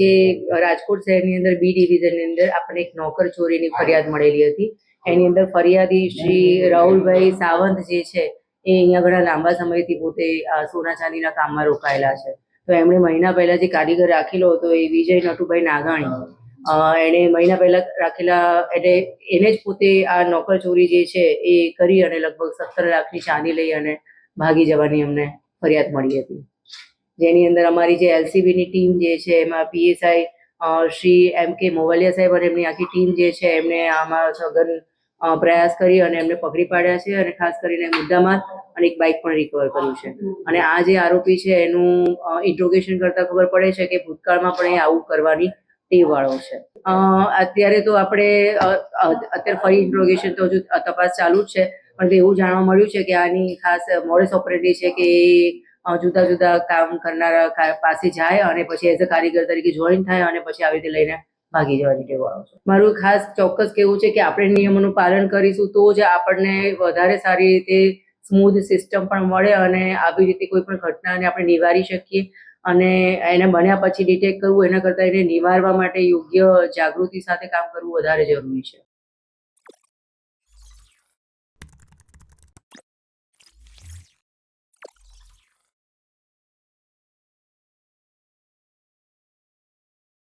જે રાજકોટ શહેરની અંદર બી ડિવિઝનની અંદર આપણને એક નોકર ચોરીની ફરિયાદ મળેલી હતી. એની અંદર ફરિયાદી શ્રી રાહુલભાઈ સાવંત જે છે, એ અહીંયા ઘણા લાંબા સમયથી પોતે સોના ચાંદીના કામમાં રોકાયેલા છે. તો એમણે મહિના પહેલા જે કારીગર રાખેલો હતો એ વિજય નટુભાઈ નાગાણી એણે મહિના પહેલા રાખેલા, એટલે એને જ પોતે આ નોકર ચોરી જે છે એ કરી અને લગભગ સત્તર લાખની ચાંદી લઈ અને ભાગી જવાની અમને ફરિયાદ મળી હતી. જેની અંદર અમારી જે એલસીબીની ટીમ જે છે, એમાં પીએસઆઈ શ્રી એમ કે મોવાલિયા સાહેબ અને એમની આખી ટીમ જે છે, એમને આમાં સઘન પ્રયાસ કરી અને એમને પકડી પાડ્યા છે અને ખાસ કરીને મુદ્દામાં અને એક બાઇક પણ રિકવર કર્યું છે. અને આ જે આરોપી છે, એનું ઇન્ટ્રોગેશન કરતા ખબર પડે છે કે ભૂતકાળમાં પણ એ આવું કરવાની ટેવ વાળો છે અત્યારે તો આપણે અત્યારે ફરી ઇન્ટ્રોગેશન તો હજુ તપાસ ચાલુ જ છે, પણ એવું જાણવા મળ્યું છે કે આની ખાસ મોડેસ ઓપરેટી છે કે એ જુદા જુદા કામ કરનારા પાસે જાય અને પછી એઝ અ કારીગર તરીકે જોઈન થાય અને પછી આવી રીતે લઈને ભાગી જવાની ટેવ આવે છે. મારું ખાસ ચોક્કસ કેવું છે કે આપણે નિયમોનું પાલન કરીશું તો જ આપણને વધારે સારી રીતે સ્મૂથ સિસ્ટમ પણ મળે અને આવી રીતે કોઈ પણ ઘટનાને આપણે નિવારી શકીએ અને એને બન્યા પછી ડિટેક્ટ કરવું એના કરતાં એને નિવારવા માટે યોગ્ય જાગૃતિ સાથે કામ કરવું વધારે જરૂરી છે.